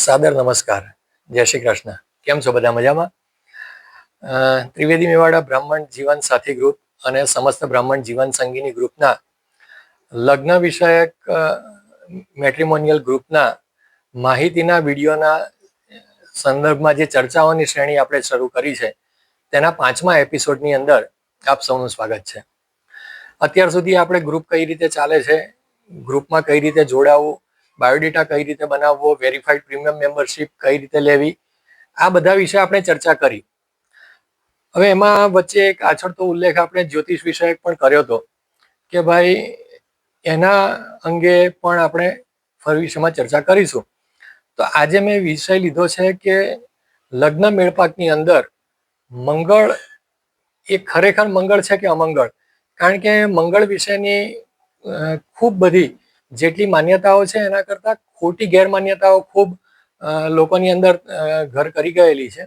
સાદર નમસ્કાર. જય શ્રી કૃષ્ણ. કેમ છો બધા મજામાં? ત્રિવેદી મેવાડા બ્રાહ્મણ જીવન સાથી ગ્રુપ અને સમસ્ત બ્રાહ્મણ જીવન સંગીની ગ્રુપના લગ્ન વિષયક મેટ્રિમોનિયલ ગ્રુપના માહિતીના વિડીયોના સંદર્ભમાં જે ચર્ચાઓની શ્રેણી આપણે શરૂ કરી છે, તેના પાંચમા એપિસોડની અંદર આપ સૌનું સ્વાગત છે. અત્યાર સુધી આપણે ગ્રુપ કઈ રીતે ચાલે છે, ગ્રુપમાં કઈ રીતે જોડાવવું બાયોડેટા કઈ રીતે બનાવવો વેરીફાઈડ પ્રીમિયમ મેમ્બરશિપ કઈ રીતે લેવી, આ બધા વિશે આપણે ચર્ચા કરી. હવે એમાં વચ્ચે એક આછળતો ઉલ્લેખ આપણે જ્યોતિષ વિષયક પણ કર્યો હતો કે ભાઈ એના અંગે પણ આપણે ફરી વિષયમાં ચર્ચા કરીશું. તો આજે મેં વિષય લીધો છે કે લગ્ન મેળપાકની અંદર મંગળ એ ખરેખર મંગળ છે કે અમંગળ? કારણ કે મંગળ વિશેની ખૂબ બધી જેટલી માન્યતાઓ છે એના કરતાં ખોટી ગેરમાન્યતાઓ ખૂબ લોકોની અંદર ઘર કરી ગયેલી છે.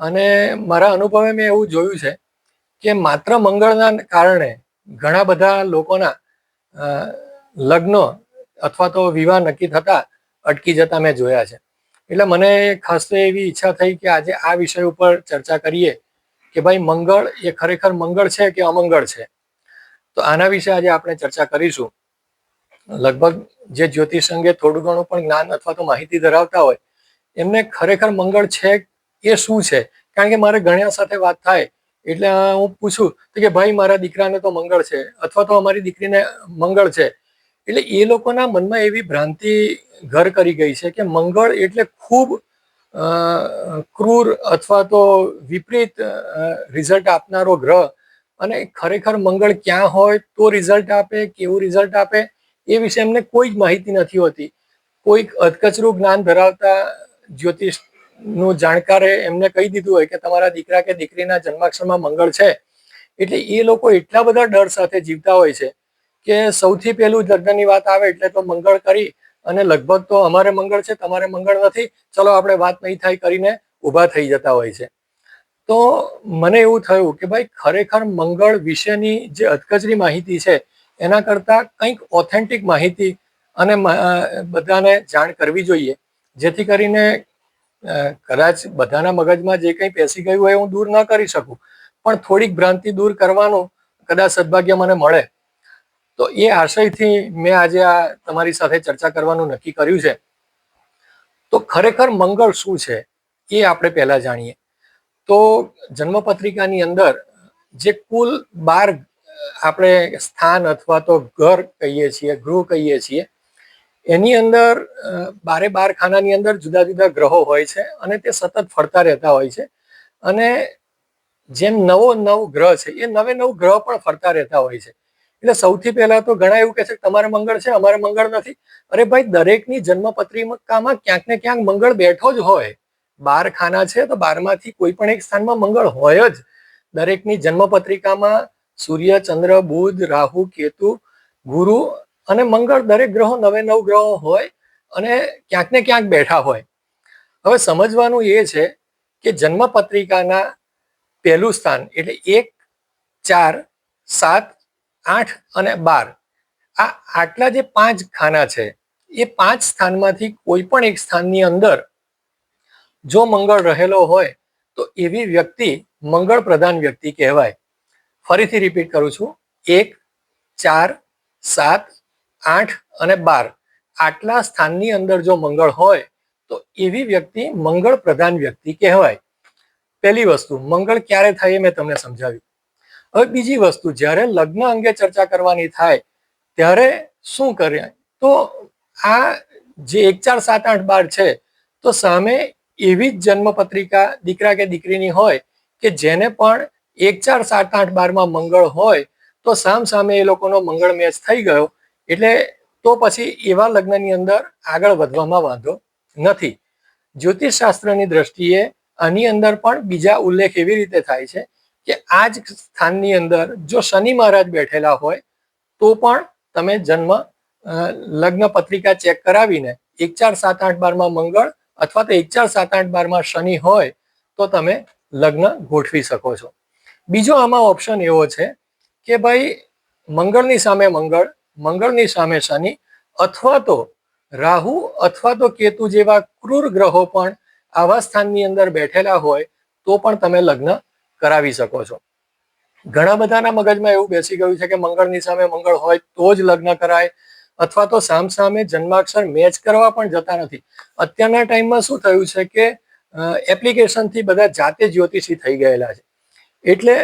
અને મારા અનુભવે મેં એવું જોયું છે કે માત્ર મંગળના કારણે ઘણા બધા લોકોના લગ્ન અથવા તો વિવાહ નક્કી થતા અટકી જતા મેં જોયા છે. એટલે મને ખાસ તો એવી ઈચ્છા થઈ કે આજે આ વિષય ઉપર ચર્ચા કરીએ કે ભાઈ મંગળ એ ખરેખર મંગળ છે કે અમંગળ છે? તો આના વિશે આજે આપણે ચર્ચા કરીશું. લગભગ જે જ્યોતિષ અંગે થોડું ઘણું પણ જ્ઞાન અથવા તો માહિતી ધરાવતા હોય, એમને ખરેખર મંગળ છે એ શું છે? કારણ કે મારે ઘણા સાથે વાત થાય એટલે હું પૂછું કે ભાઈ, મારા દીકરાને તો મંગળ છે અથવા તો અમારી દીકરીને મંગળ છે. એટલે એ લોકોના મનમાં એવી ભ્રાંતિ ઘર કરી ગઈ છે કે મંગળ એટલે ખૂબ ક્રૂર અથવા તો વિપરીત રિઝલ્ટ આપનારો ગ્રહ. અને ખરેખર મંગળ ક્યાં હોય તો રિઝલ્ટ આપે, કેવું રિઝલ્ટ આપે? એ વિશે એમને કોઈ જ માહિતી નથી હોતી. કોઈક અધકચરું જ્ઞાન ધરાવતા જ્યોતિષનું જાણકારે એમને કહી દીધું હોય કે તમારા દીકરા કે દીકરીના જન્માક્ષરમાં મંગળ છે. એટલે એ લોકો એટલા બધા ડર સાથે જીવતા હોય છે કે સૌથી પહેલું લગ્નની વાત આવે એટલે તો મંગળ કરી અને લગભગ તો અમારે મંગળ છે, તમારે મંગળ નથી. ચલો, આપણે વાત નહીં થાય કરીને ઊભા થઈ જતા હોય છે. તો મને એવું થયું કે ભાઈ, ખરેખર મંગળ વિશેની જે અધકચરી માહિતી છે એના કરતાં કંઈક ઓથેન્ટિક માહિતી અને બધાને જાણ કરવી જોઈએ. જેથી કરીને કદાચ બધાના મગજમાં જે કંઈ પેસી ગયું હોય હું દૂર ન કરી શકું. પણ થોડીક ભ્રાંતિ દૂર કરવાનું કદાચ સદભાગ્ય મને મળે. તો એ આશયથી મેં આજે આ તમારી સાથે ચર્ચા કરવાનું નક્કી કર્યું છે. તો ખરેખર મંગળ શું છે એ આપણે પહેલા જાણીએ. તો જન્મપત્રિકાની અંદર જે કુલ બાર આપણે સ્થાન અથવા તો ઘર કહીએ છીએ, ગૃહ કહીએ છીએ, એની અંદર બારે બાર ખાનાની અંદર જુદા જુદા ગ્રહો હોય છે અને તે સતત ફરતા રહેતા હોય છે. અને જેમ નવો નવ ગ્રહ છે, એ નવે નવ ગ્રહ પણ ફરતા રહેતા હોય છે. એટલે સૌથી પહેલા તો ઘણા એવું કહે છે તમારે મંગળ છે, અમારે મંગળ નથી. અરે ભાઈ, દરેકની જન્મપત્રિકામાં ક્યાંક ને ક્યાંક મંગળ બેઠો જ હોય. બાર ખાના છે તો બારમાંથી કોઈ પણ એક સ્થાનમાં મંગળ હોય જ. દરેકની જન્મ પત્રિકામાં સૂર્ય, ચંદ્ર, બુધ, રાહુ, કેતુ, ગુરુ અને મંગળ દરેક ગ્રહો નવે નવ ગ્રહો હોય અને ક્યાંક ને ક્યાંક બેઠા હોય. હવે સમજવાનું એ છે કે જન્મ પત્રિકાના પહેલું સ્થાન એટલે એક, ચાર, સાત, આઠ અને બાર આ આટલા જે પાંચ ખાના છે એ પાંચ સ્થાનમાંથી કોઈ પણ એક સ્થાનની અંદર જો મંગળ રહેલો હોય તો એવી વ્યક્તિ મંગળ પ્રધાન વ્યક્તિ કહેવાય. ફરીથી રિપીટ કરું છું. એક, ચાર, સાત, આઠ અને બાર. આટલા સ્થાનની અંદર જો મંગળ હોય, તો એવી વ્યક્તિ મંગળ પ્રધાન વ્યક્તિ કહેવાય. પહેલી વસ્તુ, મંગળ ક્યારે થાય એ મેં તમને સમજાવ્યું. હવે બીજી વસ્તુ, જ્યારે લગ્ન અંગે ચર્ચા કરવાની થાય, ત્યારે શું કરે? તો આ જે એક, ચાર, સાત, આઠ, બાર છે, તો સામે એવી જ જન્મ પત્રિકા દીકરા કે દીકરીની હોય કે જેને પણ એક ચાર સાત આઠ બારમાં મંગળ હોય તો સામ સામે એ લોકોનો મંગળ મેચ થઈ ગયો. એટલે તો પછી એવા લગ્નની અંદર આગળ વધવામાં વાંધો નથી. જ્યોતિષ શાસ્ત્રની દ્રષ્ટિએ આની અંદર પણ બીજા ઉલ્લેખ એવી રીતે થાય છે કે આ જ સ્થાનની અંદર જો શનિ મહારાજ બેઠેલા હોય તો પણ તમે જન્મ લગ્ન પત્રિકા ચેક કરાવીને એક ચાર સાત આઠ બારમાં મંગળ અથવા તો એક ચાર સાત આઠ બારમાં શનિ હોય તો તમે લગ્ન ગોઠવી શકો છો. બીજો આમાં ઓપ્શન એવો છે કે ભાઈ મંગળની સામે મંગળ, મંગળની સામે શનિ અથવા તો રાહુ અથવા તો કેતુ જેવા ક્રૂર ગ્રહો પણ આવા સ્થાનની અંદર બેઠેલા હોય તો પણ તમે લગ્ન કરાવી શકો છો. ઘણા બધાના મગજમાં એવું બેસી ગયું છે કે મંગળની સામે મંગળ હોય તો જ લગ્ન કરાય અથવા તો સામ સામે જન્માક્ષર મેચ કરવા પણ જતા નથી. અત્યારના ટાઈમમાં શું થયું છે કે એપ્લિકેશનથી બધા જાતે જ્યોતિષી થઈ ગયેલા છે. એટલે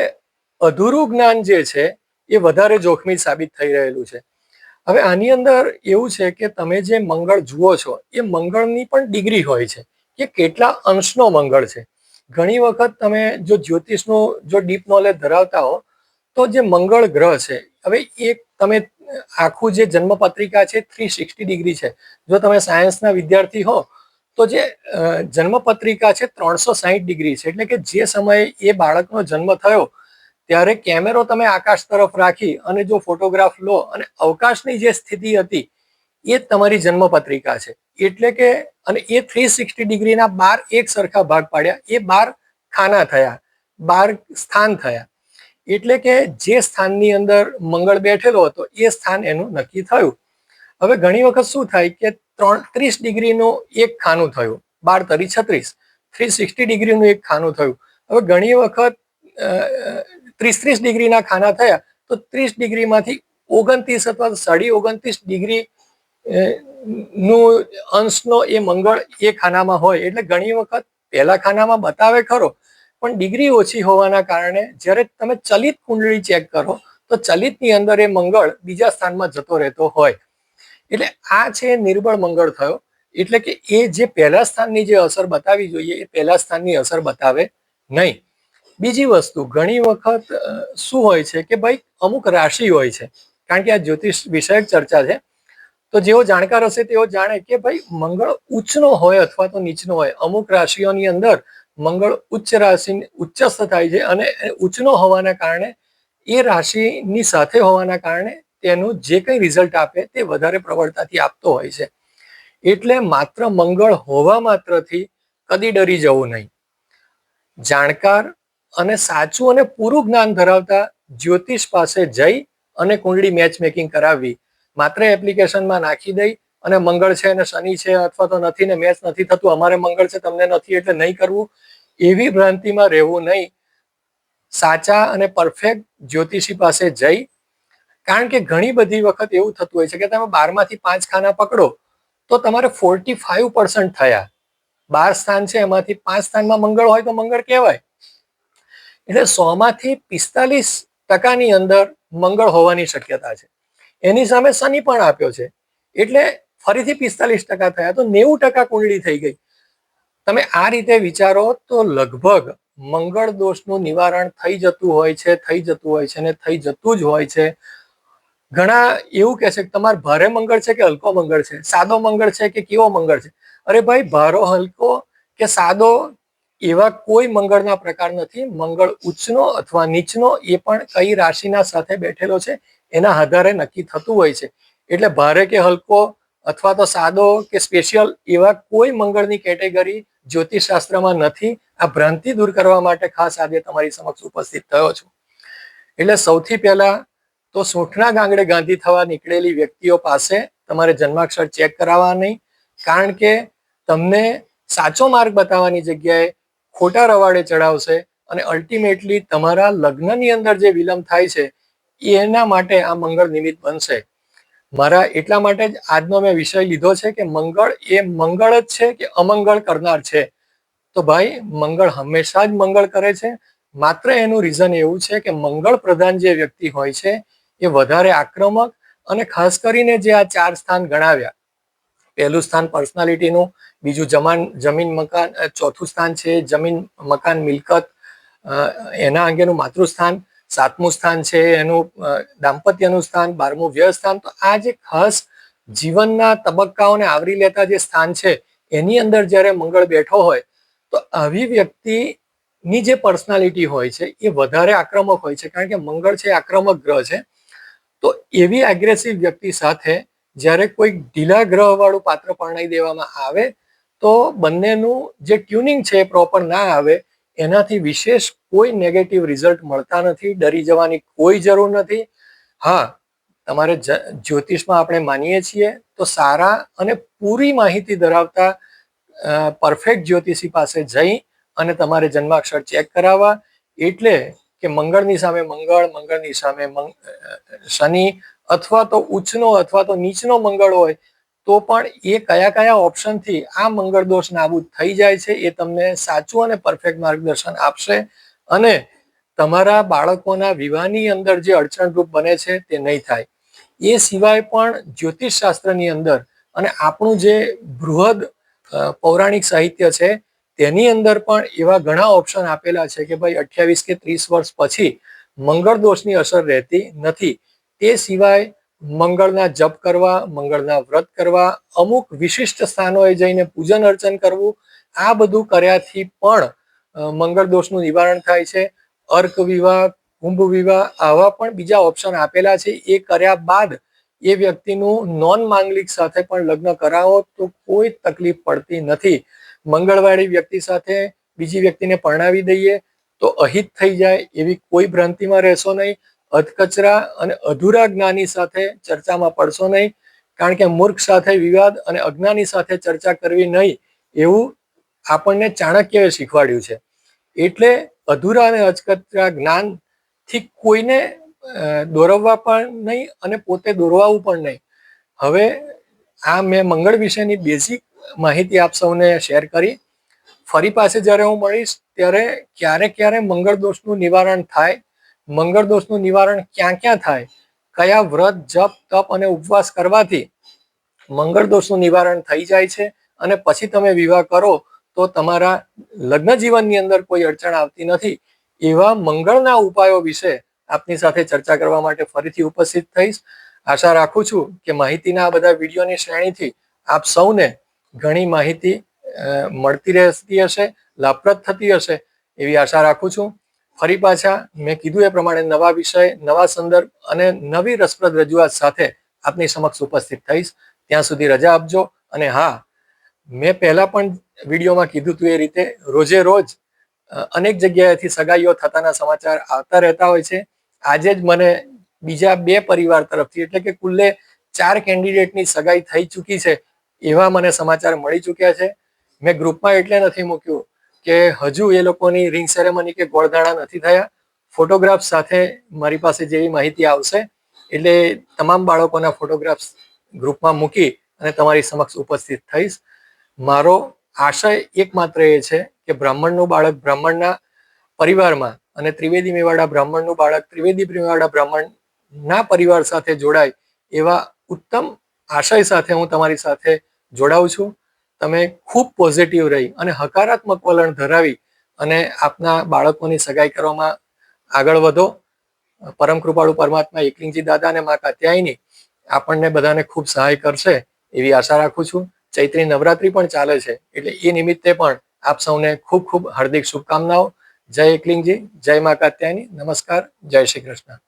અધૂરું જ્ઞાન જે છે, એ વધારે જોખમી સાબિત થઈ રહેલું છે. હવે આની અંદર એવું છે કે તમે જે મંગળ જુઓ છો, એ મંગળની પણ ડિગ્રી હોય છે કે કેટલા અંશનો મંગળ છે. ઘણી વખત તમે જો જ્યોતિષનું, જો ડીપ નોલેજ ધરાવતા હો, તો જે મંગળ ગ્રહ છે, હવે એક તમે આખું જે જન્મપત્રિકા છે, થ્રી સિક્સટી ડિગ્રી છે. જો તમે સાયન્સના વિદ્યાર્થી હો તો જે જન્મ પત્રિકા છે ત્રણસો સાહીઠ ડિગ્રી છે. એટલે કે જે સમયે એ બાળકનો જન્મ થયો, ત્યારે કેમેરો તમે આકાશ તરફ રાખી અને જો ફોટોગ્રાફ લો અને અવકાશની જે સ્થિતિ હતી, એ તમારી જન્મ પત્રિકા છે. એટલે કે, અને એ થ્રી સિક્સટી ડિગ્રીના બાર એક સરખા ભાગ પાડ્યા. એ બાર ખાના થયા, બાર સ્થાન થયા. એટલે કે જે સ્થાનની અંદર મંગળ બેઠેલો હતો, એ સ્થાન એનું નક્કી થયું. હવે ઘણી વખત શું થાય કે ત્રણ, ત્રીસ ડિગ્રીનું એક ખાનું થયું, બાર તરી છત્રીસ, થ્રી સિક્સટી ડિગ્રીનું એક ખાનું થયું. હવે ઘણી વખત ત્રીસ ત્રીસ ડિગ્રીના ખાના થયા, તો ત્રીસ ડિગ્રીમાંથી ઓગણત્રીસ અથવા સાડી ઓગણત્રીસ ડિગ્રી નું અંશનો એ મંગળ એ ખાનામાં હોય. એટલે ઘણી વખત પહેલા ખાનામાં બતાવે ખરો, પણ ડિગ્રી ઓછી હોવાના કારણે જ્યારે તમે ચલિત કુંડળી ચેક કરો, તો ચલિતની અંદર એ મંગળ બીજા સ્થાનમાં જતો રહેતો હોય. એટલે આ છે નિર્બળ મંગળ થયો. એટલે કે એ જે પહેલા સ્થાનની જે અસર બતાવી જોઈએ, એ પહેલા સ્થાનની અસર બતાવે નહીં. બીજી વસ્તુ, ઘણી વખત શું હોય છે કે ભાઈ અમુક રાશિ હોય છે. કારણ કે આ જ્યોતિષ વિષયક ચર્ચા છે. તો જેઓ જાણકાર હશે તેઓ જાણે કે ભાઈ મંગળ ઉચ્ચનો હોય અથવા તો નીચનો હોય. અમુક રાશિઓની અંદર મંગળ ઉચ્ચ રાશિ, ઉચ્ચસ્થ થાય છે અને ઉચ્ચનો હોવાના કારણે એ રાશિની સાથે હોવાના કારણે તેનું જે કંઈ રિઝલ્ટ આપે તે વધારે પ્રબળતાથી આપતો હોય છે. એટલે માત્ર મંગળ હોવા માત્રથી કદી ડરી જવું નહીં. જાણકાર અને સાચું અને પૂરું જ્ઞાન ધરાવતા જ્યોતિષ પાસે જઈ અને કુંડળી મેચ મેકિંગ કરાવવી. માત્ર એપ્લિકેશનમાં નાખી દઈ અને મંગળ છે અને શનિ છે અથવા તો નથી ને મેચ નથી થતું, અમારે મંગળ છે તમને નથી એટલે નહીં કરવું. એવી ભ્રાંતિમાં રહેવું નહીં. સાચા અને પરફેક્ટ જ્યોતિષી પાસે જઈ કારણ કે ઘણી બધી વખત એવું થતું હોય છે કે તમે બારમાંથી પાંચ ખાના પકડો, તો તમારે ફોર્ટી ફાઈવ પર્સન્ટ થયા. બાર સ્થાન છે, એમાંથી પાંચ સ્થાનમાં મંગળ હોય તો મંગળ કહેવાય. એટલે સોમાંથી પિસ્તાલીસ ટકાની અંદર મંગળ હોવાની શક્યતા છે. એની સામે શનિ પણ આપ્યો છે. એટલે ફરીથી પિસ્તાલીસ ટકા થયા, તો નેવું ટકા કુંડળી થઈ ગઈ. તમે આ રીતે વિચારો તો લગભગ મંગળ દોષનું નિવારણ થઈ જતું હોય છે, થઈ જતું હોય છે ને થઈ જતું જ હોય છે. ઘણા એવું કહે છે કે તમારે ભારે મંગળ છે કે હલકો મંગળ છે? સાદો મંગળ છે કે કેવો મંગળ છે? અરે ભાઈ, ભારો હલકો કે સાદો એવા કોઈ મંગળના પ્રકાર નથી. મંગળ ઉચ્ચનો અથવા નીચનો એ પણ કઈ રાશિના સાથે બેઠેલો છે, એના આધારે નક્કી થતું હોય છે. એટલે ભારે કે હલકો અથવા તો સાદો કે સ્પેશિયલ એવા કોઈ મંગળની કેટેગરી જ્યોતિષશાસ્ત્રમાં નથી. આ ભ્રાંતિ દૂર કરવા માટે ખાસ આજે તમારી સમક્ષ ઉપસ્થિત થયો છું. એટલે સૌથી પહેલા તો સૂંઠના ગાંગડે ગાંધી થવા નીકળેલી વ્યક્તિઓ પાસે તમારે જન્માક્ષર ચેક કરાવવા નહીં કારણ કે તમને સાચો માર્ગ બતાવવાની જગ્યાએ ખોટા રવાડે ચડાવશે અને અલ્ટિમેટલી તમારા લગ્નની અંદર જે વિલંબ થાય છે, એના માટે આ મંગળ નિમિત્ત બનશે. મારા એટલા માટે જ આજનો મેં વિષય લીધો છે કે મંગળ એ મંગળ જ છે કે અમંગળ કરનાર છે. તો ભાઈ, મંગળ હંમેશા જ મંગળ કરે છે. માત્ર એનું રીઝન એવું છે કે મંગળ પ્રધાન જે વ્યક્તિ હોય છે એ વધારે આક્રમક અને ખાસ કરીને જે આ ચાર સ્થાન ગણાવ્યા. પહેલું સ્થાન પર્સનાલિટીનું બીજું જમાન, જમીન મકાન ચોથું સ્થાન છે જમીન મકાન મિલકત એના અંગેનું માતૃસ્થાન, સાતમું સ્થાન છે એનું દાંપત્યનું સ્થાન, બારમું વ્યય સ્થાન. તો આ જે ખાસ જીવનના તબક્કાઓને આવરી લેતા જે સ્થાન છે, એની અંદર જ્યારે મંગળ બેઠો હોય, તો આવી વ્યક્તિની જે પર્સનાલિટી હોય છે એ વધારે આક્રમક હોય છે. કારણ કે મંગળ છે આક્રમક ગ્રહ છે. તો એવી એગ્રેસિવ વ્યક્તિ સાથે જ્યારે કોઈ ઢીલા ગ્રહ વાળું પાત્ર પરણાઈ દેવામાં આવે, તો બંનેનું જે ટ્યુનિંગ છે એ પ્રોપર ના આવે, એનાથી વિશેષ કોઈ નેગેટિવ રિઝલ્ટ મળતા નથી, ડરી જવાની કોઈ જરૂર નથી. હા, તમારે જ્યોતિષમાં આપણે માનીએ છીએ, તો સારા અને પૂરી માહિતી ધરાવતા પરફેક્ટ જ્યોતિષી પાસે જઈ અને તમારે જન્માક્ષર ચેક કરાવવા, એટલે કે મંગળની સામે મંગળ, મંગળની સામે શનિ અથવા તો ઉચ્ચનો અથવા તો નીચનો મંગળ હોય, તો પણ એ કયા કયા ઓપ્શનથી આ મંગળ દોષ નાબૂદ થઈ જાય છે એ તમને સાચું અને પરફેક્ટ માર્ગદર્શન આપશે. અને તમારા બાળકોના વિવાહની અંદર જે અડચણરૂપ બને છે તે નહીં થાય. એ સિવાય પણ જ્યોતિષ શાસ્ત્રની અંદર અને આપણું જે બૃહદ પૌરાણિક સાહિત્ય છે તેની અંદર પણ એવા ઘણા ઓપ્શન આપેલા છે કે ભાઈ અઠ્યાવીસ કે ત્રીસ વર્ષ પછી મંગળ દોષની અસર રહેતી નથી. તે સિવાય મંગળના જપ કરવા, મંગળના વ્રત કરવા, અમુક વિશિષ્ટ સ્થાનોએ જઈને પૂજન અર્ચન કરવું, આ બધું કર્યાથી પણ મંગળ દોષનું નિવારણ થાય છે. અર્ક વિવાહ, કુંભ વિવાહ આવા પણ બીજા ઓપ્શન આપેલા છે. એ કર્યા બાદ એ વ્યક્તિનું નોન માંગલિક સાથે પણ લગ્ન કરાવો તો કોઈ તકલીફ પડતી નથી. મંગળવાળી વ્યક્તિ સાથે બીજી વ્યક્તિને પરણાવી દઈએ તો અહિત થઈ જાય એવી કોઈ ભ્રાંતિમાં રહેશો નહીં. અધકચરા અને અધૂરા જ્ઞાની સાથે ચર્ચામાં પડશો નહીં. કારણ કે મૂર્ખ સાથે વિવાદ અને અજ્ઞાની સાથે ચર્ચા કરવી નહીં એવું આપણને ચાણક્યએ શીખવાડ્યું છે. એટલે અધૂરા અને અચકચરા જ્ઞાનથી કોઈને દોરવવા પણ નહીં અને પોતે દોરવાવું પણ નહીં. હવે આ મેં મંગળ વિશેની બેઝિક માહિતી આપ સૌને શેર કરી. ફરી પાસે જ્યારે હું મળીશ ત્યારે ક્યારે ક્યારે મંગળ દોષનું નિવારણ થાય, મંગળ દોષનું નિવારણ ક્યાં ક્યાં થાય, કયા વ્રત, જપ, તપ અને ઉપવાસ કરવાથી મંગળ દોષનું નિવારણ થઈ જાય છે અને પછી તમે વિવાહ કરો તો તમારા લગ્ન જીવનની અંદર કોઈ અડચણ આવતી નથી. એવા મંગળના ઉપાયો વિશે આપની સાથે ચર્ચા કરવા માટે ફરીથી ઉપસ્થિત થઈશ. આશા રાખું છું કે માહિતીના આ બધા વિડીયોની શ્રેણીથી આપ સૌને ઘણી માહિતી મળતી રહેતી હશે, લાભપ્રદ થતી હશે એવી આશા રાખું છું. ફરી પાછા મેં કીધું એ પ્રમાણે નવા વિષય, નવા સંદર્ભ અને નવી રસપ્રદ રજૂઆત સાથે આપની સમક્ષ ઉપસ્થિત થઈશ. ત્યાં સુધી રજા આપજો અને હા, મેં પહેલા પણ વિડીયોમાં કીધું હતું એ રીતે રોજે રોજ અનેક જગ્યાએથી સગાઈઓ થતાના સમાચાર આવતા રહેતા હોય છે. આજે જ મને બીજા બે પરિવાર તરફથી એટલે કે કુલ્લે ચાર કેન્ડિડેટની સગાઈ થઈ ચૂકી છે. એવા મને સમાચાર મળી ચૂક્યા છે. મેં ગ્રુપમાં એટલે નથી મૂક્યું કે હજુ એ લોકોની રિંગ સેરેમની કે ગોળધાણા નથી થયા. ફોટોગ્રાફ સાથે મારી પાસે જેવી માહિતી આવશે એટલે તમામ બાળકોના ફોટોગ્રાફ્સ ગ્રુપમાં મૂકી અને તમારી સમક્ષ ઉપસ્થિત થઈશ. મારો આશય એકમાત્ર એ છે કે બ્રાહ્મણનું બાળક બ્રાહ્મણના પરિવારમાં અને ત્રિવેદી મેવાડા બ્રાહ્મણનું બાળક ત્રિવેદી મેવાડા બ્રાહ્મણના પરિવાર સાથે જોડાય એવા ઉત્તમ આશય સાથે હું તમારી સાથે જોડાઉં છું. તમે ખૂબ પોઝિટિવ રહી અને હકારાત્મક વલણ ધરાવી અને આપના બાળકોની સગાઈ કરવામાં આગળ વધો. પરમ કૃપાળુ પરમાત્મા એકલિંગજી દાદા અને મા કાત્યાયની આપણને બધાને ખૂબ સહાય કરશે એવી આશા રાખું છું. ચૈત્રી નવરાત્રી પણ ચાલે છે એટલે એ નિમિત્તે પણ આપ સૌને ખૂબ ખૂબ હાર્દિક શુભકામનાઓ. જય એકલિંગજી, જય મા કાત્યાયની. નમસ્કાર, જય શ્રી કૃષ્ણ.